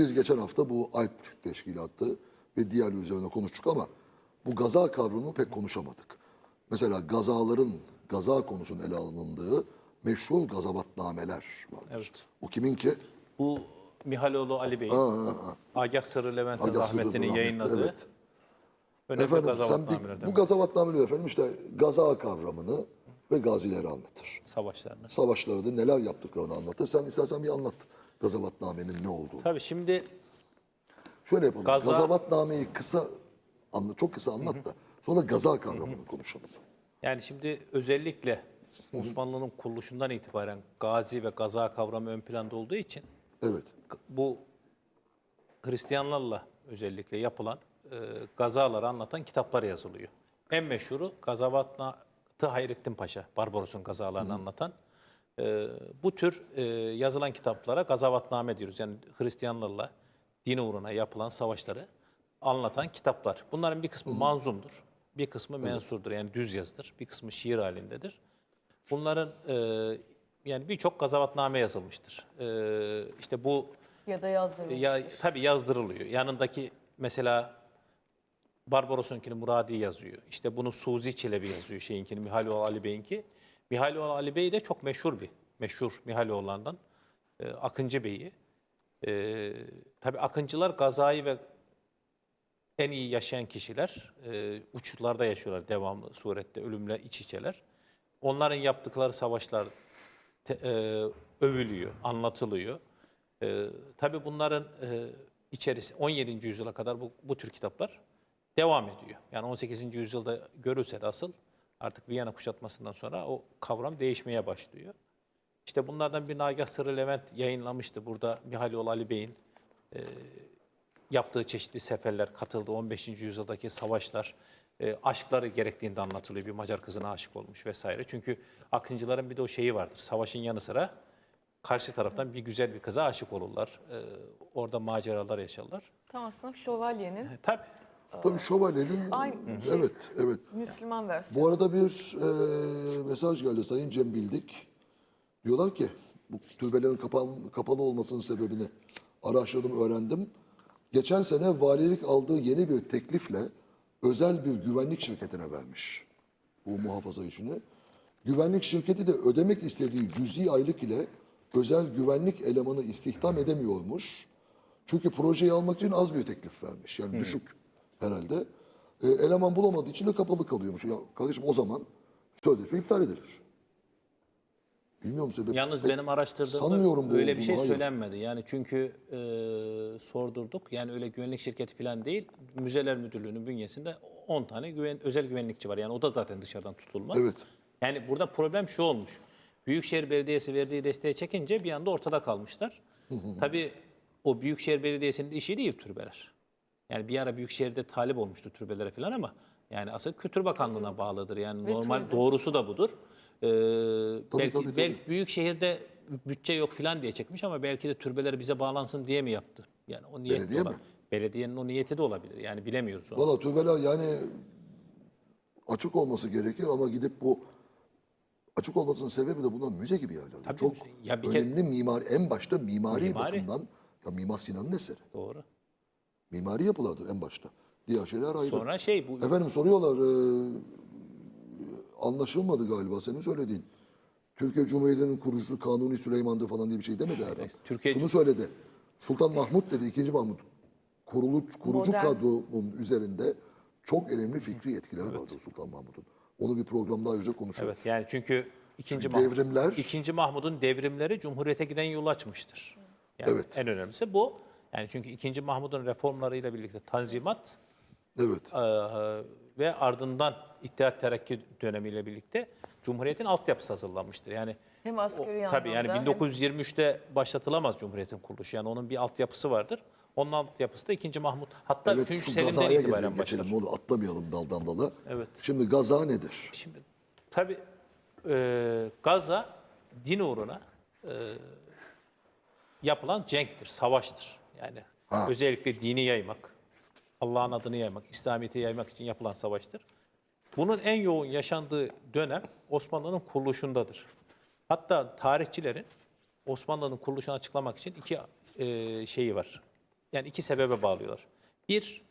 Biz geçen hafta bu Alp Teşkilatı ve diğer üzerine konuştuk ama bu gaza kavramını pek konuşamadık. Mesela gazaların, gaza konusunun ele alındığı meşhur gazavatnameler vardır. Evet. O kimin ki? Bu Mihaloğlu Ali Bey'in Agah Sırrı Levent'in Agah Sırrı rahmetini rahmetli, yayınladığı evet. önemli Efendim sen gazavatnamelerden bir, bu biri. gazavatnameler efendim işte gaza kavramını ve gazileri anlatır. savaşlarını. Savaşlarda neler yaptıklarını anlatır. Sen istersen bir anlat gazavatnamenin ne olduğunu. Tabii şimdi Şöyle yapalım. Gaza- Gazavatnameyi kısa, anla, çok kısa anlat da sonra gaza kavramını konuşalım. yani şimdi özellikle Osmanlı'nın kuruluşundan itibaren gazi ve gaza kavramı ön planda olduğu için Evet. bu Hristiyanlarla özellikle yapılan e, gazaları anlatan kitaplar yazılıyor. En meşhuru Gazavatnatı Hayrettin Paşa, Barbaros'un gazalarını anlatan. E, bu tür e, yazılan kitaplara gazavatname diyoruz. Yani Hristiyanlarla din uğruna yapılan savaşları anlatan kitaplar. Bunların bir kısmı manzumdur, bir kısmı mensurdur yani düz yazıdır, bir kısmı şiir halindedir. Bunların e, yani birçok gazavatname yazılmıştır. E, işte bu Ya da yazdırılmış. ya tabii yazdırılıyor. Yanındaki mesela Barbaros'unkini Muradi yazıyor. İşte bunu Suzi Çelebi yazıyor şeyinkini Mihaloğlu Ali Bey'inki. Mihaloğlu Ali Bey de çok meşhur bir meşhur Mihaloğullarından e, Akıncı Bey'i. E, tabii Akıncılar gazayı ve en iyi yaşayan kişiler e, uçlarda yaşıyorlar devamlı surette ölümle iç içeler. Onların yaptıkları savaşlar te- e, övülüyor, anlatılıyor. E, tabii bunların e, içerisi 17. yüzyıla kadar bu, bu tür kitaplar devam ediyor. Yani 18. yüzyılda görülse de asıl artık Viyana kuşatmasından sonra o kavram değişmeye başlıyor. İşte bunlardan bir Nagah Sırrı Levent yayınlamıştı. Burada Mihaloğlu Ali Bey'in yaptığı çeşitli seferler, katıldığı 15. yüzyıldaki savaşlar, e, aşkları gerektiğinde anlatılıyor. Bir Macar kızına aşık olmuş vesaire. Çünkü Akıncıların bir de o şeyi vardır. Savaşın yanı sıra karşı taraftan bir güzel bir kıza aşık olurlar. E, orada maceralar yaşarlar. Tam aslında şövalyenin E, tabii. Tabii şövalyenin... Aynı Evet, evet. Müslüman versiyonu. Bu arada bir e, mesaj geldi Sayın Cem Bildik. Diyorlar ki bu türbelerin kapan, kapalı olmasının sebebini araştırdım, öğrendim. Geçen sene valilik aldığı yeni bir teklifle özel bir güvenlik şirketine vermiş bu muhafaza işini. Güvenlik şirketi de ödemek istediği cüzi aylık ile özel güvenlik elemanı istihdam edemiyormuş. Çünkü projeyi almak için az bir teklif vermiş. Yani düşük herhalde. E, eleman bulamadığı için de kapalı kalıyormuş. Ya kardeşim o zaman sözleşme iptal edilir. Bilmiyorum sebep. Yalnız Pek benim araştırdığımda sanmıyorum öyle bir şey hayır. söylenmedi. Yani çünkü e, sordurduk. Yani öyle güvenlik şirketi falan değil. Müzeler Müdürlüğü'nün bünyesinde 10 tane güven, özel güvenlikçi var. Yani o da zaten dışarıdan tutulma. Evet. Yani burada problem şu olmuş. Büyükşehir Belediyesi verdiği desteği çekince bir anda ortada kalmışlar. Tabii o Büyükşehir Belediyesi'nin işi değil türbeler. Yani bir ara Büyükşehir'de talip olmuştu türbelere falan ama yani asıl Kültür Bakanlığı'na bağlıdır. Yani normal turizm. doğrusu da budur. Ee, belki tabii, tabii. belki büyük şehirde bütçe yok falan diye çekmiş ama belki de türbeler bize bağlansın diye mi yaptı? Yani o niyet de Belediye mi? Belediyenin o niyeti de olabilir. Yani bilemiyoruz onu. Valla türbeler yani açık olması gerekir ama gidip bu açık olmasının sebebi de bundan müze gibi yerler. Tabii Çok müze. Ya bir kere- önemli mimari, en başta mimari, Mimari. bakımdan ya Mimar Sinan'ın eseri. Doğru. Mimari yapılardır en başta. Diğer şeyler ayrı. Sonra şey bu Efendim soruyorlar e, anlaşılmadı galiba senin söylediğin. Türkiye Cumhuriyeti'nin kurucusu Kanuni Süleyman'dır falan diye bir şey demedi herhalde. Türkiye Şunu söyledi. Sultan Mahmut dedi, ikinci Mahmut. Kurulu, kurucu Modern. kadronun üzerinde çok önemli fikri etkiler vardı Sultan Mahmut'un. Onu bir programda ayrıca konuşuruz. Evet yani çünkü ikinci Mahmut, devrimler- ikinci Mahmud'un devrimleri Cumhuriyete giden yol açmıştır. Yani Evet. En önemlisi bu. Yani çünkü ikinci Mahmud'un reformlarıyla birlikte Tanzimat Evet. eee, ve ardından İttihat Terakki dönemiyle birlikte Cumhuriyet'in altyapısı hazırlanmıştır. Yani Hem askeri o, tabii yani anlamda hem- 1923'te başlatılamaz Cumhuriyet'in kuruluşu. Yani onun bir altyapısı vardır. Onun altyapısı da 2. Mahmut. Hatta Evet, 3. şu Selim'den itibaren geçelim, başlar. geçelim. Onu atlamayalım daldan dala. Evet. Şimdi gaza nedir? Şimdi tabii e, Gaza din uğruna e, yapılan cenktir, savaştır. Yani Ha. özellikle dini yaymak, Allah'ın adını yaymak, İslamiyet'i yaymak için yapılan savaştır. Bunun en yoğun yaşandığı dönem Osmanlı'nın kuruluşundadır. Hatta tarihçilerin Osmanlı'nın kuruluşunu açıklamak için iki e, şeyi var. yani iki sebebe bağlıyorlar. Bir,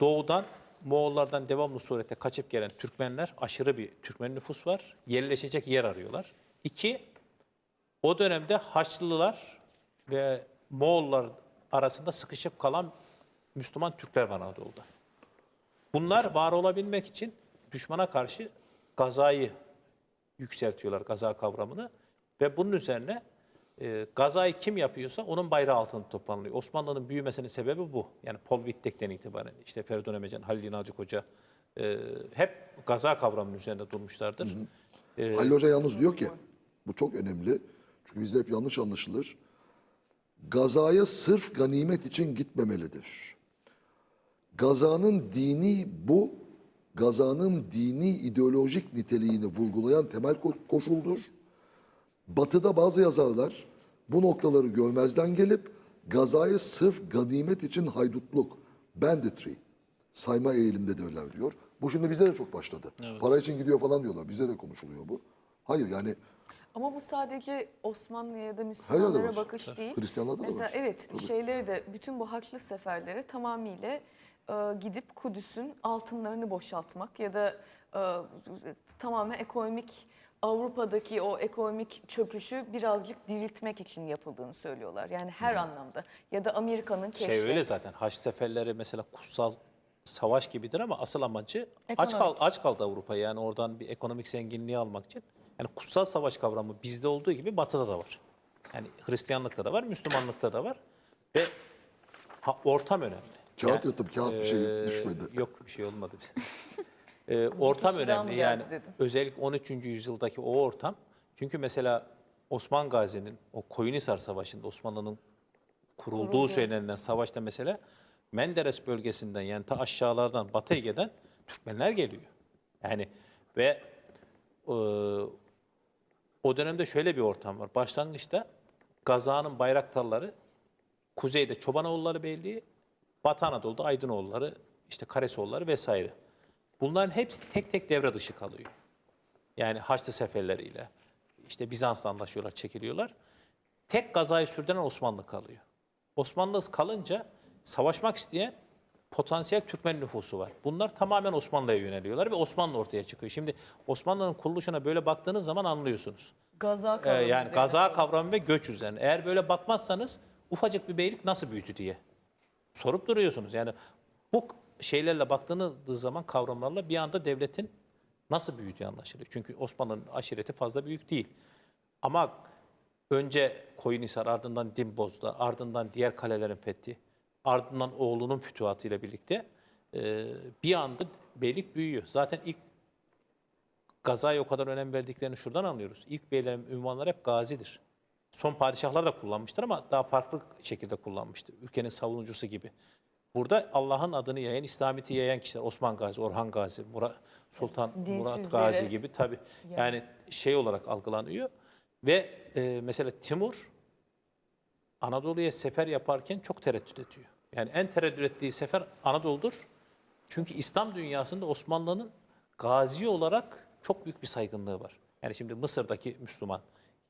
doğudan Moğollardan devamlı surette kaçıp gelen Türkmenler, aşırı bir Türkmen nüfus var. Yerleşecek yer arıyorlar. İki, o dönemde Haçlılar ve Moğollar arasında sıkışıp kalan Müslüman Türkler var Anadolu'da. Bunlar var olabilmek için düşmana karşı gazayı yükseltiyorlar, gaza kavramını. Ve bunun üzerine e, gazayı kim yapıyorsa onun bayrağı altında toplanıyor. Osmanlı'nın büyümesinin sebebi bu. Yani Paul Wittek'ten itibaren işte Feridun Emecan, Halil İnalcık Hoca e, hep gaza kavramının üzerinde durmuşlardır. Halil Hoca yalnız diyor ki, bu çok önemli. Çünkü bizde hep yanlış anlaşılır. Gazaya sırf ganimet için gitmemelidir. Gazanın dini bu, gazanın dini ideolojik niteliğini vurgulayan temel ko- koşuldur. Batı'da bazı yazarlar bu noktaları görmezden gelip gazayı sırf ganimet için haydutluk, banditry sayma eğilimdedirler diyor. Bu şimdi bize de çok başladı. Para için gidiyor falan diyorlar. Bize de konuşuluyor bu. Hayır yani Ama bu sadece Osmanlı'ya ya da Müslümanlara var. bakış değil. Hristiyanlarda da Mesela var. evet şeyleri de bütün bu haçlı seferleri tamamıyla e, gidip Kudüs'ün altınlarını boşaltmak ya da e, tamamen ekonomik Avrupa'daki o ekonomik çöküşü birazcık diriltmek için yapıldığını söylüyorlar. Yani her anlamda. Ya da Amerika'nın keşfi. Şey öyle zaten Haç seferleri mesela kutsal savaş gibidir ama asıl amacı aç, kal, Ekonomik. aç kaldı Avrupa yani oradan bir ekonomik zenginliği almak için. Yani kutsal savaş kavramı bizde olduğu gibi batıda da var. Yani Hristiyanlıkta da var, Müslümanlıkta da var ve ha- ortam önemli. kağıt yatıp kağıt bir şey düşmedi. Yok bir şey olmadı bize. Ee, ortam önemli yani dedim. özellikle 13. yüzyıldaki o ortam. Çünkü mesela Osman Gazi'nin o Koyunhisar Savaşı'nda Osmanlı'nın kurulduğu Kuruldu. söylenilen savaşta mesela Menderes bölgesinden yani ta aşağılardan Batı Ege'den Türkmenler geliyor. Yani ve e, o dönemde şöyle bir ortam var. Başlangıçta Gaza'nın bayraktarları kuzeyde Çobanoğulları Beyliği, Batı Anadolu'da Aydınoğulları, işte Karesoğulları vesaire. Bunların hepsi tek tek devre dışı kalıyor. Yani Haçlı seferleriyle, işte Bizans'la anlaşıyorlar, çekiliyorlar. Tek gazayı sürdüren Osmanlı kalıyor. Osmanlı kalınca savaşmak isteyen potansiyel Türkmen nüfusu var. Bunlar tamamen Osmanlı'ya yöneliyorlar ve Osmanlı ortaya çıkıyor. Şimdi Osmanlı'nın kuruluşuna böyle baktığınız zaman anlıyorsunuz. Gaza Ee, kavramı yani üzerine gaza kavramı ve göç üzerine. Eğer böyle bakmazsanız ufacık bir beylik nasıl büyüdü diye sorup duruyorsunuz. Yani bu şeylerle baktığınız zaman kavramlarla bir anda devletin nasıl büyüdüğü anlaşılıyor. Çünkü Osmanlı'nın aşireti fazla büyük değil. Ama önce Koyunhisar, ardından Dimboz'da, ardından diğer kalelerin fethi, ardından oğlunun fütuhatıyla birlikte e, bir anda beylik büyüyor. Zaten ilk Gazaya o kadar önem verdiklerini şuradan anlıyoruz. İlk beylerin ünvanları hep gazidir. Son padişahlar da kullanmıştır ama daha farklı şekilde kullanmıştır. Ülkenin savunucusu gibi. Burada Allah'ın adını yayan, İslamiyet'i yayan kişiler Osman Gazi, Orhan Gazi, Murat, Sultan Murat dinsizleri. Gazi gibi tabii. Yani şey olarak algılanıyor. Ve e, mesela Timur Anadolu'ya sefer yaparken çok tereddüt ediyor. Yani en tereddüt ettiği sefer Anadolu'dur. Çünkü İslam dünyasında Osmanlı'nın gazi olarak çok büyük bir saygınlığı var. Yani şimdi Mısır'daki Müslüman,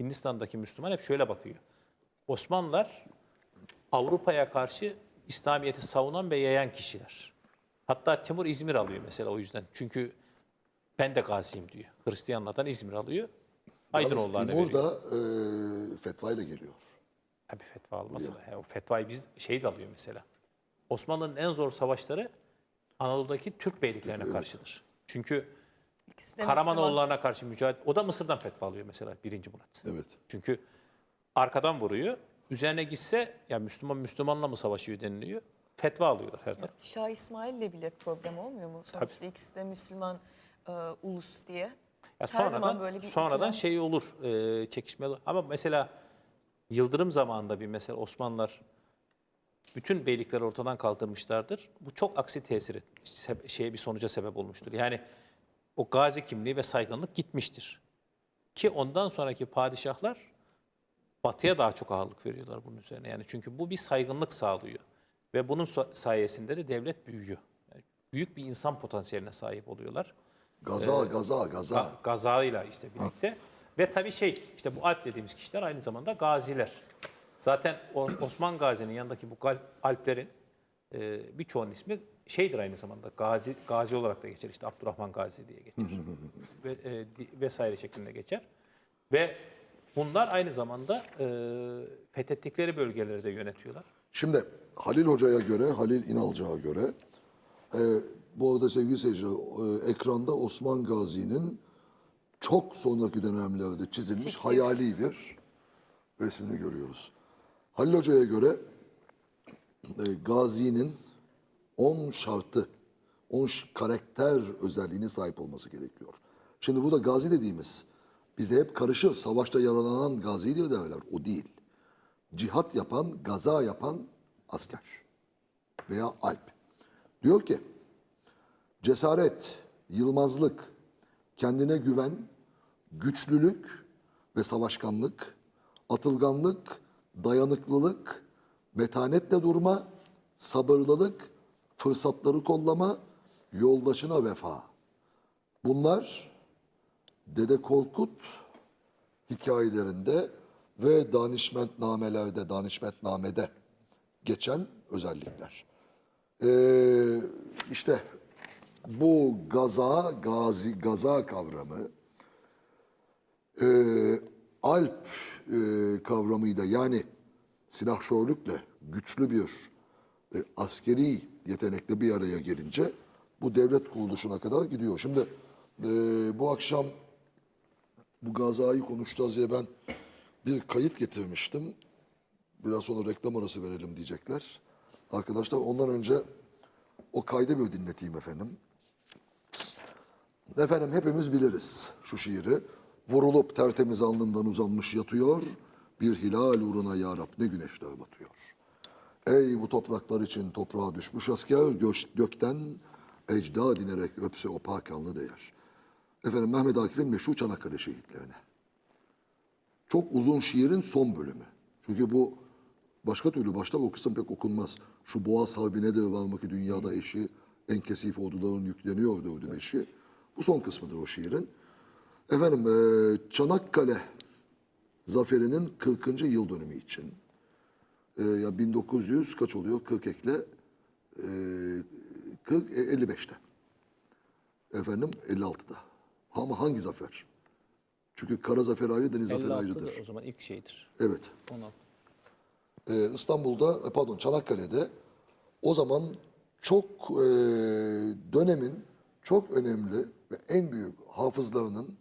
Hindistan'daki Müslüman hep şöyle bakıyor. Osmanlılar Avrupa'ya karşı İslamiyet'i savunan ve yayan kişiler. Hatta Timur İzmir alıyor mesela o yüzden. Çünkü ben de gaziyim diyor. Hristiyanlardan İzmir alıyor. Yalnız Aydınoğullarına Timur veriyor. da e, fetva ile geliyor. Tabii fetva almasa da. ya O fetvayı biz şey de alıyor mesela. Osmanlı'nın en zor savaşları Anadolu'daki Türk beyliklerine karşıdır. Çünkü. Karamanoğullarına karşı mücadele... O da Mısır'dan fetva alıyor mesela birinci Murat. Evet. Çünkü arkadan vuruyor. Üzerine gitse ya Müslüman Müslümanla mı savaşıyor deniliyor. Fetva alıyorlar her zaman. Şah İsmail'le bile problem olmuyor mu? Sonuçta ikisi de Müslüman e, ulus diye. Ya Her sonradan zaman böyle bir sonradan ikilem- şey olur, e, çekişme olur. Ama mesela Yıldırım zamanında bir mesela Osmanlılar bütün beylikleri ortadan kaldırmışlardır. Bu çok aksi tesir şeye bir sonuca sebep olmuştur. Yani o gazi kimliği ve saygınlık gitmiştir. Ki ondan sonraki padişahlar batıya daha çok ağırlık veriyorlar bunun üzerine. Yani çünkü bu bir saygınlık sağlıyor. Ve bunun sayesinde de devlet büyüyor. Yani büyük bir insan potansiyeline sahip oluyorlar. Gaza, gaza, gaza. Ga- gazayla işte birlikte. Ve tabii şey işte bu alp dediğimiz kişiler aynı zamanda gaziler. Zaten Osman Gazi'nin yanındaki bu Alplerin e, birçoğunun ismi şeydir aynı zamanda. Gazi Gazi olarak da geçer. İşte Abdurrahman Gazi diye geçer. Ve, e, vesaire şeklinde geçer. Ve bunlar aynı zamanda e, fethettikleri bölgeleri de yönetiyorlar. Şimdi Halil Hoca'ya göre, Halil İnalcı'ya göre e, bu arada sevgili seyirciler e, ekranda Osman Gazi'nin çok sonraki dönemlerde çizilmiş Fikir. hayali bir resmini görüyoruz. Halil Hoca'ya göre e, Gazi'nin 10 şartı, 10 ş- karakter özelliğine sahip olması gerekiyor. Şimdi burada Gazi dediğimiz bizde hep karışır. Savaşta yaralanan Gazi diye derler. O değil cihat yapan, gaza yapan asker veya alp. Diyor ki, cesaret, yılmazlık, kendine güven, güçlülük ve savaşkanlık, atılganlık, dayanıklılık, metanetle durma, sabırlılık, fırsatları kollama, yoldaşına vefa. Bunlar Dede Korkut hikayelerinde ve danişmentnamelerde, danişmentnamede geçen özellikler. Ee, işte bu gaza, gazi, gaza kavramı e, alp e, kavramıyla yani silahşörlükle güçlü bir e, askeri yetenekle bir araya gelince bu devlet kuruluşuna kadar gidiyor. Şimdi e, bu akşam bu gazayı konuşacağız diye ben bir kayıt getirmiştim. Biraz sonra reklam arası verelim diyecekler. Arkadaşlar ondan önce o kaydı bir dinleteyim efendim. Efendim hepimiz biliriz şu şiiri. Vurulup tertemiz alnından uzanmış yatıyor. Bir hilal uğruna yarab ne güneşler batıyor. Ey bu topraklar için toprağa düşmüş asker göç, gökten ecda dinerek öpse o pak alnı değer. Efendim Mehmet Akif'in meşhur Çanakkale şehitlerine. Çok uzun şiirin son bölümü. Çünkü bu başka türlü başta o kısım pek okunmaz. Şu Boğaz Harbi'ne de var ki dünyada eşi en kesif orduların yükleniyor dördü beşi. Bu son kısmıdır o şiirin. Efendim eee, Çanakkale zaferinin 40. yıl dönümü için eee, ya 1900 kaç oluyor? 40 ekle eee 40 e, 55'te. Efendim 56'da. Ama hangi zafer? Çünkü kara zafer ayrı, deniz zafer 56'da ayrıdır. o zaman ilk şeydir. Evet. 16. Ee, İstanbul'da, e, pardon Çanakkale'de o zaman çok e, dönemin çok önemli ve en büyük hafızlarının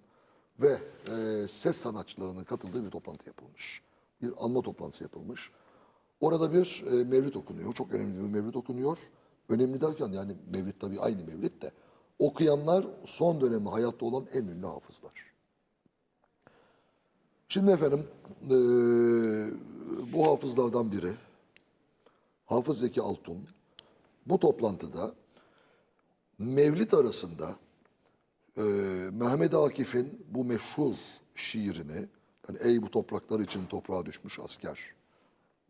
ve e, ses sanatçılarının katıldığı bir toplantı yapılmış. Bir anma toplantısı yapılmış. Orada bir e, mevlid okunuyor. Çok önemli bir mevlid okunuyor. Önemli derken yani mevlid tabii aynı mevlid de. Okuyanlar son dönemi hayatta olan en ünlü hafızlar. Şimdi efendim eee, bu hafızlardan biri Hafız Zeki Altun bu toplantıda Mevlid arasında eee, Mehmet Akif'in bu meşhur şiirini yani ey bu topraklar için toprağa düşmüş asker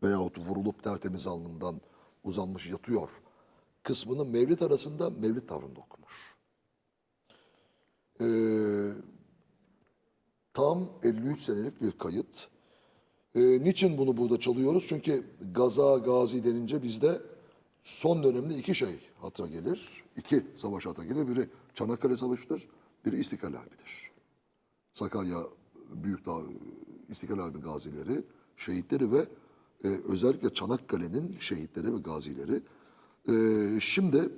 veyahut vurulup tertemiz alnından uzanmış yatıyor kısmını Mevlid arasında Mevlid tavrında okumuş. Eee Tam 53 senelik bir kayıt. Ee, niçin bunu burada çalıyoruz? Çünkü Gaza, Gazi denince bizde son dönemde iki şey hatıra gelir. İki savaş hatıra gelir. Biri Çanakkale Savaşı'dır, biri İstiklal Harbi'dir. Sakarya Büyükdağ İstiklal Harbi gazileri, şehitleri ve e, özellikle Çanakkale'nin şehitleri ve gazileri. E, şimdi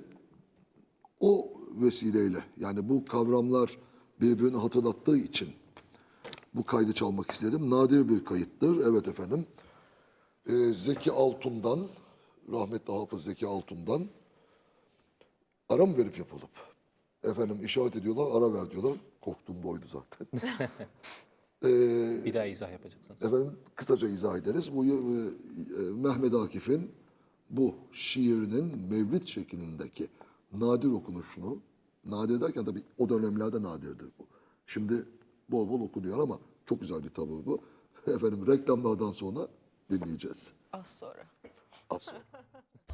o vesileyle yani bu kavramlar birbirini hatırlattığı için bu kaydı çalmak istedim. Nadir bir kayıttır. Evet efendim. Ee, Zeki Altun'dan, rahmetli hafız Zeki Altun'dan ara mı verip yapılıp? Efendim işaret ediyorlar, ara ver diyorlar. Korktuğum boydu zaten. Ee, Bir daha izah yapacaksınız. Efendim kısaca izah ederiz. Bu e, e, Mehmet Akif'in bu şiirinin mevlid şeklindeki nadir okunuşunu, nadir derken tabii o dönemlerde nadirdir bu. Şimdi bol bol okunuyor ama çok güzel bir tavır bu. Efendim reklamlardan sonra dinleyeceğiz. Az sonra. Az sonra.